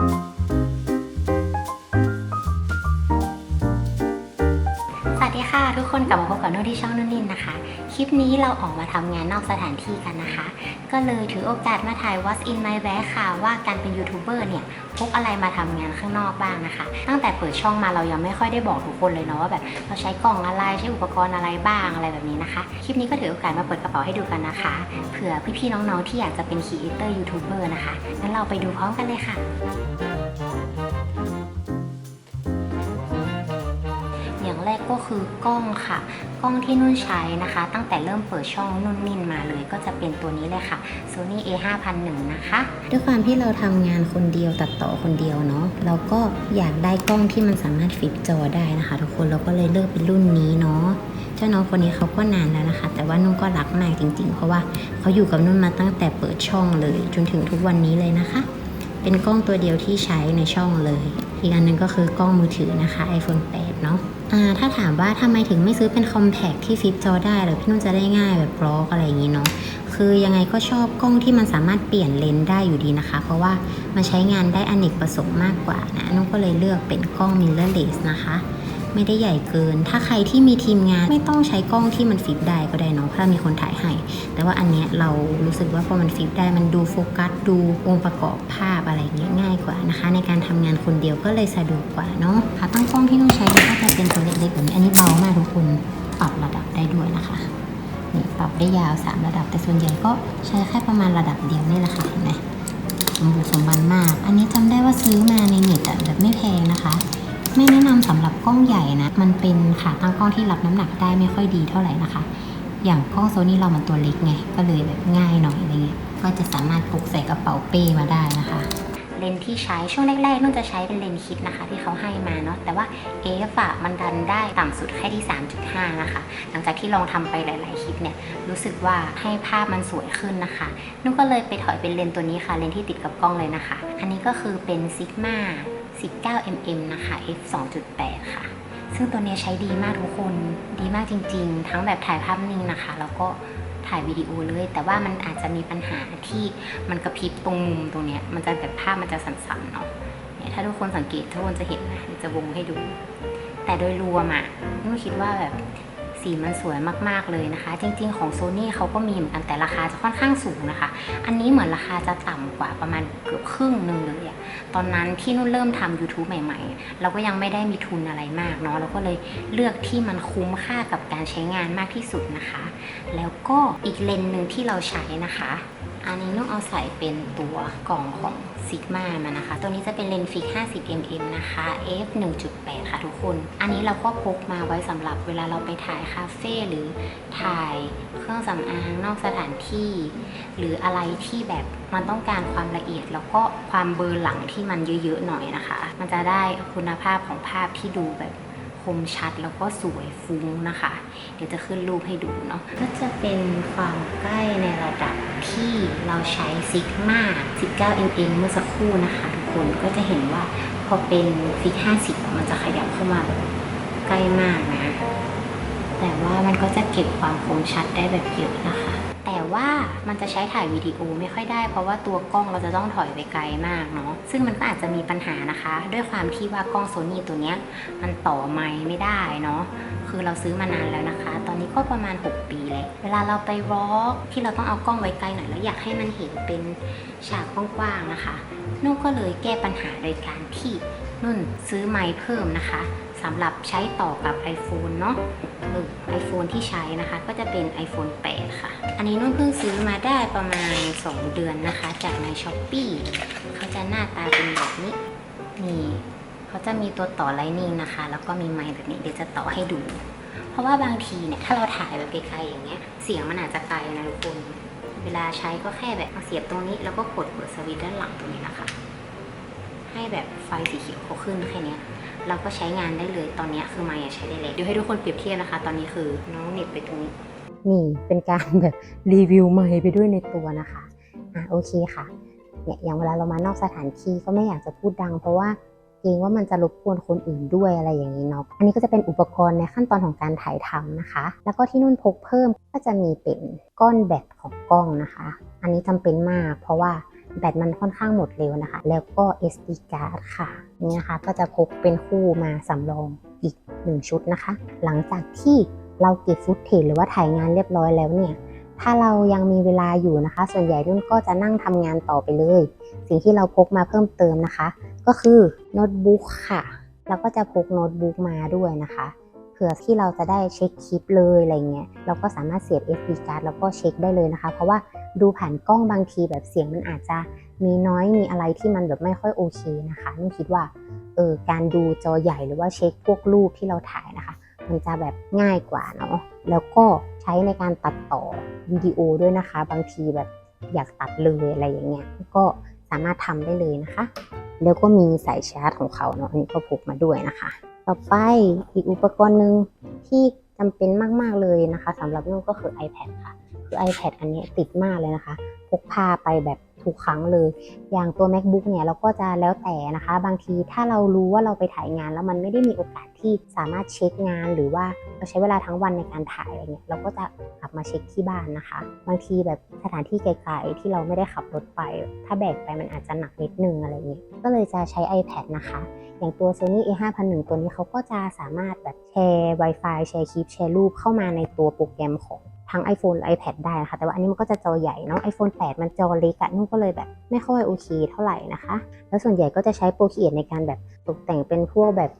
ส คนกลับมาพบกับนุ่นที่ช่องนุ่นนินนะคะ คลิปนี้เราออกมาทำงานนอกสถานที่กันนะคะ ก็เลยถือโอกาสมาถ่าย What's in my bag ค่ะ ว่าการเป็นยูทูบเบอร์เนี่ยพกอะไรมาทำงานข้างนอกบ้างนะคะ ตั้งแต่เปิดช่องมาเรายังไม่ค่อยได้บอกทุกคนเลยเนาะว่าแบบเราใช้กล่องอะไรใช้อุปกรณ์อะไรบ้างอะไรแบบนี้นะคะ คลิปนี้ก็ถือโอกาสมาเปิดกระเป๋าให้ดูกันนะคะ เผื่อพี่ๆน้องๆที่อยากจะเป็นครีเอเตอร์ยูทูบเบอร์นะคะงั้นเราไปดูพร้อมกันเลยค่ะ ก็คือกล้องค่ะ กล้องที่นุ่นใช้นะคะ ตั้งแต่เริ่มเปิดช่องนุ่นนินมาเลยก็จะเป็นตัวนี้เลยค่ะ Sony A 5 0 0นะคะ ด้วยความที่เราทำงานคนเดียวตัดต่อคนเดียวเนาะเราก็อยากได้กล้องที่มันสามารถฟิปจอได้นะคะ ทุกคนเราก็เลยเลือกเป็นรุ่นนี้เนาะเจ้าน้องคนนี้เขาก็นานแล้วนะคะ แต่ว่านุ่นก็รักมากจริง ๆ เพราะว่าเขาอยู่กับนุ่นมาตั้งแต่เปิดช่องเลย จนถึงทุกวันนี้เลยนะคะ เป็นกล้องตัวเดียวที่ใช้ในช่องเลย อีกอันหนึงก็คือกล้องมือถือนะคะ iPhone 8 เนาะอ่าถ้าถามว่าทำไมถึงไม่ซื้อเป็นคอมแพคที่ฟิปจอได้หรือพี่นุ่นจะได้ง่ายแบบบล็อกอะไรอย่างนี้เนาะคือยังไงก็ชอบกล้องที่มันสามารถเปลี่ยนเลนส์ได้อยู่ดีนะคะ เพราะว่ามันใช้งานได้อเนกประสงค์มากกว่านะนุ่นก็เลยเลือกเป็นกล้อง mirrorless นะคะไม่ได้ใหญ่เกิน ถ้าใครที่มีทีมงานไม่ต้องใช้กล้องที่มันฟิปได้ก็ได้เนาะถ้ามีคนถ่ายให้ แต่ว่าอันเนี้ยเรารู้สึกว่าพอมันฟิปได้มันดูโฟกัสดูองค์ประกอบภาพ อะไรเงี้ยง่ายกว่านะคะ ในการทำงานคนเดียวก็เลยสะดวกกว่าเนาะขาตั้งกล้องที่ต้องใช้ก็จะเป็นตัวเล็กๆแบบนี้อันนี้เบามากทุกคนปรับระดับได้ด้วยนะคะนี่ปรับได้ยาว 3 ระดับ แต่ส่วนใหญ่ก็ใช้แค่ประมาณระดับเดียวนี่แหละค่ะเห็นไหมสมบูรณ์สมบันมาก อันนี้จำได้ว่าซื้อมาในเน็ตแบบไม่แพงนะคะ ไม่แนะนำสำหรับกล้องใหญ่นะ มันเป็นขาตั้งกล้องที่รับน้ำหนักได้ไม่ค่อยดีเท่าไหร่นะคะ อย่างกล้องโซนี่เรามันตัวเล็กไง ก็เลยแบบง่ายหน่อยอะไรเงี้ย ก็จะสามารถพกใส่กระเป๋าเป้มาได้นะคะ เลนที่ใช้ช่วงแรกๆนุ่นจะใช้เป็นเลนคิดนะคะ ที่เขาให้มาเนาะแต่ว่า f อะมันดันได้ต่ำสุดแค่ที่ 3.5 นะคะ หลังจากที่ลองทำไปหลาย ๆ คลิปเนี่ยรู้สึกว่าให้ภาพมันสวยขึ้นนะคะนุ่นก็เลยไปถอยเป็นเลนตัวนี้ค่ะ เลนที่ติดกับกล้องเลยนะคะ อันนี้ก็คือเป็น Sigma 19 mm นะคะ f 2.8 ค่ะ ซึ่งตัวเนี้ยใช้ดีมากทุกคนดีมากจริง ๆ ทั้งแบบถ่ายภาพนิ่งนะคะ แล้วก็ ถ่ายวิดีโอเลย แต่ว่ามันอาจจะมีปัญหาที่มันกระพริบตรงมุมตรงเนี้ยมันจะแบบภาพมันจะสั่นๆเนาะเนี่ยถ้าทุกคนสังเกตทุกคนจะเห็นนะเดี๋ยวจะวงให้ดู แต่โดยรวมอะนุ่นคิดว่าแบบ สีมันสวยมากๆเลยนะคะ จริง ๆ ของโซนี่เขาก็มีเหมือนกันแต่ราคาจะค่อนข้างสูงนะคะ อันนี้เหมือนราคาจะต่ำกว่าประมาณเกือบครึ่งหนึ่งเลยอะตอนนั้นที่นุ่นเริ่มทำ YouTube ใหม่ ๆ เราก็ยังไม่ได้มีทุนอะไรมากเนาะเราก็เลยเลือกที่มันคุ้มค่ากับการใช้งานมากที่สุดนะคะ แล้วก็อีกเลนส์หนึ่งที่เราใช้นะคะ อันนี้นุ่นเอาใส่เป็นตัวกล่องของ ซิกมามานะคะ ตัวนี้จะเป็นเลนส์ฟิก 50 mm นะคะ f 1.8 ค่ะทุกคน อันนี้เราก็พกมาไว้สำหรับเวลาเราไปถ่ายคาเฟ่หรือถ่ายเครื่องสำอางนอกสถานที่ หรืออะไรที่แบบมันต้องการความละเอียด แล้วก็ความเบลอร์หลังที่มันเยอะๆหน่อยนะคะ มันจะได้คุณภาพของภาพที่ดูแบบ คมชัดแล้วก็สวยฟุ้งนะคะ เดี๋ยวจะขึ้นรูปให้ดูเนาะก็จะเป็นความใกล้ในระดับที่เราใช้ซิกมา19 mm เมื่อสักครู่นะคะทุกคนก็จะเห็นว่าพอเป็นฟิก50 มันจะขยับเข้ามาใกล้มากนะ แต่ว่ามันก็จะเก็บความคมชัดได้แบบเยอะนะคะ ว่ามันจะใช้ถ่ายวิดีโอไม่ค่อยได้ เพราะว่าตัวกล้องเราจะต้องถอยไปไกลมากเนาะซึ่งมันก็อาจจะมีปัญหานะคะ ด้วยความที่ว่ากล้องโซนี่ตัวเนี้ยมันต่อไมค์ไม่ได้เนาะคือเราซื้อมานานแล้วนะคะ ตอนนี้ก็ประมาณ 6 ปีแล้วเวลาเราไปวอล์กที่เราต้องเอากล้องไว้ไกลหน่อยแล้วอยากให้มันเห็นเป็นฉากกว้างๆนะคะนุ่นก็เลยแก้ปัญหาโดยการที่นุ่นซื้อไมค์เพิ่มนะคะ สำหรับใช้ต่อกับ iPhone เนาะเออ iPhone ที่ใช้นะคะ ก็จะเป็น iPhone 8 ค่ะ อันนี้นุ่นเพิ่งซื้อมาได้ประมาณ 2 เดือนนะคะ จากใน s h อ p e e เขาจะหน้าตาเป็นแบบนี้ นี่เขาจะมีตัวต่อไลนิ่งนะคะ แล้วก็มีไมค์แบบนี้เดี๋ยวจะต่อให้ดู เพราะว่าบางทีเนี่ยถ้าเราถ่ายแบบไกลๆอย่างเงี้ย เสียงมันอาจจะไกลนะทุกคน เวลาใช้ก็แค่แบบเอาเสียบตรงนี้ แล้วก็กดเปิดสวิตช์ด้านหลังตรงนี้นะคะ ให้แบบไฟสีเขียวเขาขึ้นแค่นี้ เราก็ใช้งานได้เลยตอนนี้คือไมค์อะใช้ได้เลยเดี๋ยวให้ทุกคนเปรียบเทียบนะคะ ตอนนี้คือน้องเน็ตไปตรงนี้ นี่เป็นการแบบรีวิวไมค์ไปด้วยในตัวนะคะอะโอเคค่ะเนี่ยอย่างเวลาเรามานอกสถานที่ก็ไม่อยากจะพูดดัง เพราะว่าเกรงว่ามันจะรบกวนคนอื่นด้วยอะไรอย่างนี้เนาะอันนี้ก็จะเป็นอุปกรณ์ในขั้นตอนของการถ่ายทำนะคะ แล้วก็ที่นุ่นพกเพิ่มก็จะมีเป็นก้อนแบตของกล้องนะคะ อันนี้จำเป็นมาก เพราะว่า แบตมันค่อนข้างหมดเร็วนะคะ แล้วก็ SD card ค่ะนี่นะคะก็จะพกเป็นคู่มาสำรองอีก 1 ชุดนะคะ หลังจากที่เราเก็บฟุตเทจหรือว่าถ่ายงานเรียบร้อยแล้วเนี่ยถ้าเรายังมีเวลาอยู่นะคะ ส่วนใหญ่นุ่นก็จะนั่งทำงานต่อไปเลย สิ่งที่เราพกมาเพิ่มเติมนะคะ ก็คือโน้ตบุ๊กค่ะ แล้วก็จะพกโน้ตบุ๊กมาด้วยนะคะ ผื่อที่เราจะได้เช็คคลิปเลยอะไรเงี้ยเราก็สามารถเสียบ SD card แล้วก็เช็คได้เลยนะคะ เพราะว่าดูผ่านกล้องบางทีแบบเสียงมันอาจจะมีน้อยมีอะไรที่มันแบบไม่ค่อยโอเคนะคะนุ่นคิดว่าเออการดูจอใหญ่หรือว่าเช็คพวกรูปที่เราถ่ายนะคะ มันจะแบบง่ายกว่าเนาะแล้วก็ใช้ในการตัดต่อวิดีโอด้วยนะคะ บางทีแบบอยากตัดเลยอะไรอย่างเงี้ยก็สามารถทำได้เลยนะคะ แล้วก็มีสายชาร์จของเขาเนาะอันนี้ก็พกมาด้วยนะคะ ต่อไปอีกอุปกรณ์หนึ่งที่จำเป็นมาก ๆ เลยนะคะสำหรับนุ่นก็คือ iPad ค่ะ คือ iPad อันนี้ติดมากเลยนะคะ พกพาไปแบบ ทุกครั้งเลย อย่างตัว macbook เนี่ยเราก็จะแล้วแต่นะคะ บางทีถ้าเรารู้ว่าเราไปถ่ายงาน แล้วมันไม่ได้มีโอกาสที่สามารถเช็คงาน หรือว่าเราใช้เวลาทั้งวันในการถ่ายอะไรเงี้ยเราก็จะกลับมาเช็คที่บ้านนะคะ บางทีแบบสถานที่ไกลๆที่เราไม่ได้ขับรถไป ถ้าแบกไปมันอาจจะหนักนิดนึงอะไรเงี้ยก็เลยจะใช้ iPad นะคะ อย่างตัว Sony A5001 ตัวนี้เขาก็จะสามารถแบบแชร์ Wi-Fi แชร์คลิปแชร์รูปเข้ามาในตัวโปรแกรมของ ทั้ง iPhone และ iPad ได้นะคะ แต่ว่าอันนี้มันก็จะจอใหญ่เนาะ iPhone 8 มันจอเล็กอะนุ่นก็เลยแบบไม่ค่อยโอเคเท่าไหร่นะคะ แล้วส่วนใหญ่ก็จะใช้โปรเ e ในการแบบตกแต่งเป็นพวกแบบ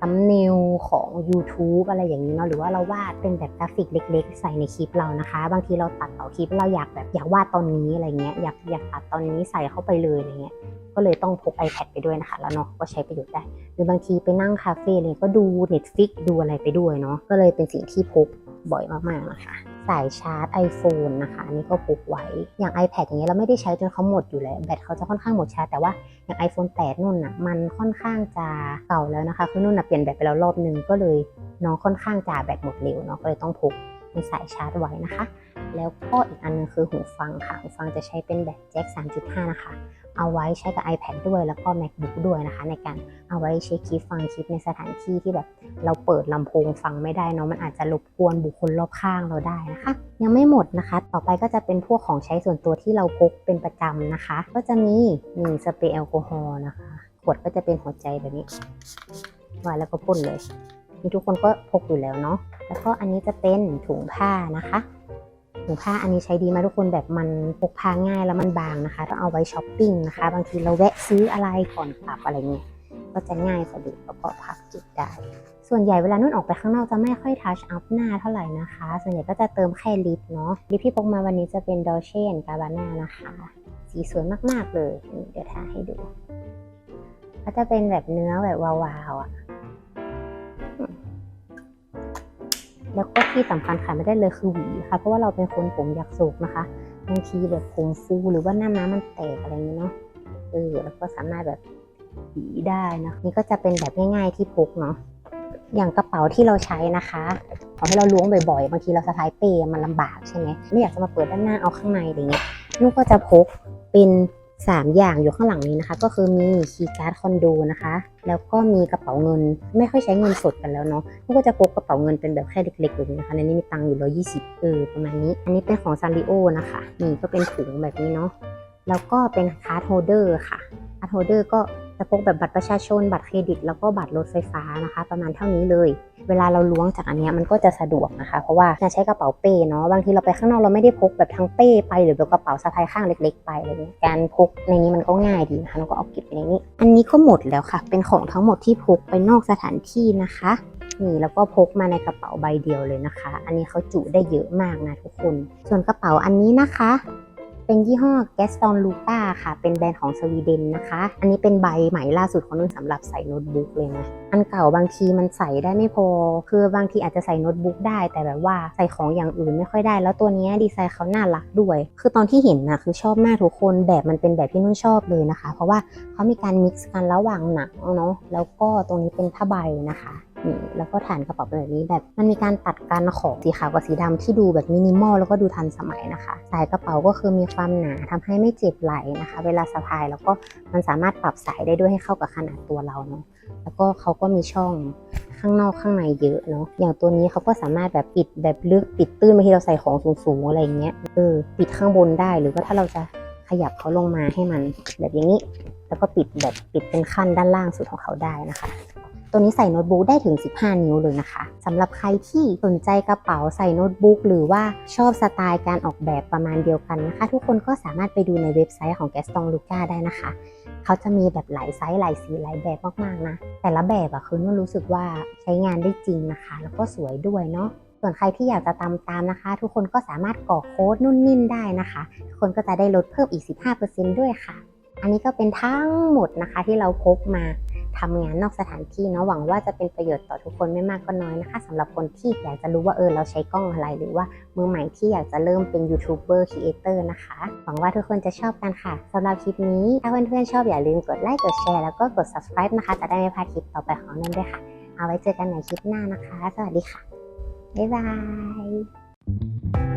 ตัมเนลของ YouTube อะไรอย่างนี้เนาะหรือว่าเราวาดเป็นแบบกราฟิกเล็ก ๆ ใส่ในคลิปเรานะคะ บางทีเราตัดต่อคลิปเราอยากแบบอยากวาดตอนนี้อะไรเงี้ยอยากอยากตัดตอนนี้ใส่เข้าไปเลยอะไรเงี้ยก็เลยต้องพก iPad ไปด้วยนะคะ แล้วเนาะก็ใช้ประโยชน์ได้ หรือบางทีไปนั่งคาเฟ่เลยก็ดู Netflix ดูอะไรไปด้วยเนาะก็เลยเป็นสิ่งที่พกบ่อยมากๆนะคะ สายชาร์จ iPhone นะคะอันนี่ก็พกไว้ อย่าง iPad อย่างเงี้ยเราไม่ได้ใช้จนเขาหมดอยู่แล้วแบตเขาจะค่อนข้างหมดชาร์จแต่ว่าอย่าง iPhone 8นุ่นน่ะมันค่อนข้างจะเก่าแล้วนะคะคือนุ่นน่ะเปลี่ยนแบตไปแล้วรอบนึงก็เลยน้องค่อนข้างจะแบตหมดเร็วเนาะก็เลยต้องพกเป็นสายชาร์จไว้นะคะ แล้วก็อีกอันนึงคือหูฟังค่ะหูฟังจะใช้เป็นแบตแจ็ค3.5 นะคะ เอาไว้ใช้กับ iPad ด้วยแล้วก็ MacBook ด้วยนะคะ ในการเอาไว้เช็คคลิปฟังคลิปในสถานที่ที่แบบเราเปิดลำโพงฟังไม่ได้เนาะมันอาจจะรบกวนบุคคลรอบข้างเราได้นะคะ ยังไม่หมดนะคะ ต่อไปก็จะเป็นพวกของใช้ส่วนตัวที่เราพกเป็นประจำนะคะ ก็จะมีมีสเปรย์แอลกอฮอล์นะคะขวดก็จะเป็นหัวใจแบบนี้วางแล้วก็พ่นเลยนี่ทุกคนก็พกอยู่แล้วเนาะแล้วก็อันนี้จะเป็นถุงผ้านะคะ งผ้าอันนี้ใช้ดีมากทุกคนแบบมันพกพาง่ายแล้วมันบางนะคะต้องเอาไว้ช้อปปิ้งนะคะ บางทีเราแวะซื้ออะไรก่อนกลับอะไรเงี้ยก็จะง่ายสะดวกแล้วก็พักจุดได้ ส่วนใหญ่เวลานุ่นออกไปข้างนอกจะไม่ค่อยทัชอัพหน้าเท่าไหร่นะคะ ส่วนใหญ่ก็จะเติมแค่ลิปเนาะลิปที่พกมาวันนี้จะเป็นดอเชนกาบาน่านะคะสีสวยมากๆเลยเดี๋ยวทาให้ดูก็จะเป็นแบบเนื้อแบบวาวๆอะ แล้วก็ที่สำคัญขาดไม่ได้เลยคือหวีค่ะ เพราะว่าเราเป็นคนผมอยากโศกนะคะบางทีแบบผมฟูหรือว่าหน้าม้ามันแตกอะไรอย่างนี้เนาะเออแล้วก็สามารถแบบหวีได้นะนี่ก็จะเป็นแบบง่าย ๆที่พกเนาะอย่างกระเป๋าที่เราใช้นะคะของที่เราล้วงบ่อยๆ บางทีเราสะพายเป้มันลำบากใช่ไหมไม่อยากจะมาเปิดด้านหน้าเอาข้างในอะไรเงี้ยลูกก็จะพกเป็น 3 อย่างอยู่ข้างหลังนี้นะคะ ก็คือมีคีย์การ์ดคอนโดนะคะ แล้วก็มีกระเป๋าเงิน ไม่ค่อยใช้เงินสดกันแล้วเนาะกก็จะพกกระเป๋าเงินเป็นแบบแค่เล็กๆแบบนี้นะคะในนี้มีตังค์อยู่120เออประมาณนี้ อันนี้เป็นของซาริโอนะคะนี่ก็เป็นถุงแบบนี้เนาะแล้วก็เป็นคาร์ดโฮเดอร์ค่ะคาร์ดโฮเดอร์ก็ จะพกแบบบัตรประชาชน บัตรเครดิต แล้วก็บัตรรถไฟฟ้านะคะ ประมาณเท่านี้เลย เวลาเราล้วงจากอันนี้มันก็จะสะดวกนะคะ เพราะว่าใช้กระเป๋าเป้เนาะบางทีเราไปข้างนอกเราไม่ได้พกแบบทั้งเป้ไปหรือแบบกระเป๋าสะพายข้างเล็ก ๆ ไปอะไรเงี้ยการพกในนี้มันก็ง่ายดีนะคะแล้วก็เอาเก็บในนี้ อันนี้ก็หมดแล้วค่ะ เป็นของทั้งหมดที่พกไปนอกสถานที่นะคะนี่แล้วก็พกมาในกระเป๋าใบเดียวเลยนะคะ อันนี้เขาจุได้เยอะมากนะทุกคน ส่วนกระเป๋าอันนี้นะคะ เป็นยี่ห้อ Gaston Luca ค่ะ เป็นแบรนด์ของสวีเดนนะคะ อันนี้เป็นใบใหม่ล่าสุดของนุ่นสำหรับใส่โน้ตบุ๊กเลยนะอันเก่าบางทีมันใส่ได้ไม่พอ คือบางทีอาจจะใส่โน้ตบุ๊กได้ แต่แบบว่าใส่ของอย่างอื่นไม่ค่อยได้ แล้วตัวนี้ดีไซน์เขาน่ารักด้วย คือตอนที่เห็นนะคือชอบมากทุกคนแบบมันเป็นแบบที่นุ่นชอบเลยนะคะ เพราะว่าเขามีการมิกซ์กันระหว่างหนังเนาะแล้วก็ตรงนี้เป็นผ้าใบนะคะ นี่แล้วก็ฐานกระเป๋าเป็นแบบนี้แบบ มันมีการตัดกันของสีขาวกับสีดำที่ดูแบบมินิมอลแล้วก็ดูทันสมัยนะคะ สายกระเป๋าก็คือมีความหนาทำให้ไม่เจ็บไหล่นะคะ เวลาสะพายแล้วก็มันสามารถปรับสายได้ด้วยให้เข้ากับขนาดตัวเราเนาะแล้วก็เขาก็มีช่องข้างนอกข้างในเยอะเนาะอย่างตัวนี้เขาก็สามารถแบบปิดแบบลึกปิดตื้นบางทีเราใส่ของสูงๆอะไรอย่างเงี้ยเออปิดข้างบนได้หรือว่าถ้าเราจะขยับเขาลงมาให้มันแบบอย่างนี้ แล้วก็ปิดแบบปิดเป็นขั้นด้านล่างสุดของเขาได้นะคะ ตัวนี้ใส่โน้ตบุ๊กได้ถึง 15 นิ้วเลยนะคะสำหรับใครที่สนใจกระเป๋าใส่โน้ตบุ๊กหรือว่าชอบสไตล์การออกแบบประมาณเดียวกันนะคะ ทุกคนก็สามารถไปดูในเว็บไซต์ของ g a s t o n Luca ได้นะคะ เขาจะมีแบบหลายไซส์หลายสีหลายแบบมากๆนะ แต่ละแบบอะคือนุ่นรู้สึกว่าใช้งานได้จริงนะคะ แล้วก็สวยด้วยเนาะส่วนใครที่อยากจะตามตามนะคะ ทุกคนก็สามารถกรอกโค้ดนุ่นนิ่นได้นะคะ ทุกคนก็จะได้ลดเพิ่มอีก 15%ด้วยค่ะ อันนี้ก็เป็นทั้งหมดนะคะที่เราพกมา ทำงานนอกสถานที่เนาะหวังว่าจะเป็นประโยชน์ต่อทุกคนไม่มากก็น้อยนะคะสำหรับคนที่อยากจะรู้ว่าเออเราใช้กล้องอะไร หรือว่ามือใหม่ที่อยากจะเริ่มเป็นยูทูบเบอร์ครีเอเตอร์นะคะ หวังว่าทุกคนจะชอบกันค่ะสำหรับคลิปนี้ ถ้าเพื่อนๆชอบอย่าลืมกดไลค์กดแชร์แล้วก็กด subscribe นะคะ จะได้ไม่พลาดคลิปต่อไปของนุ่นด้วยค่ะ เอาไว้เจอกันในคลิปหน้านะคะ สวัสดีค่ะบ๊ายบาย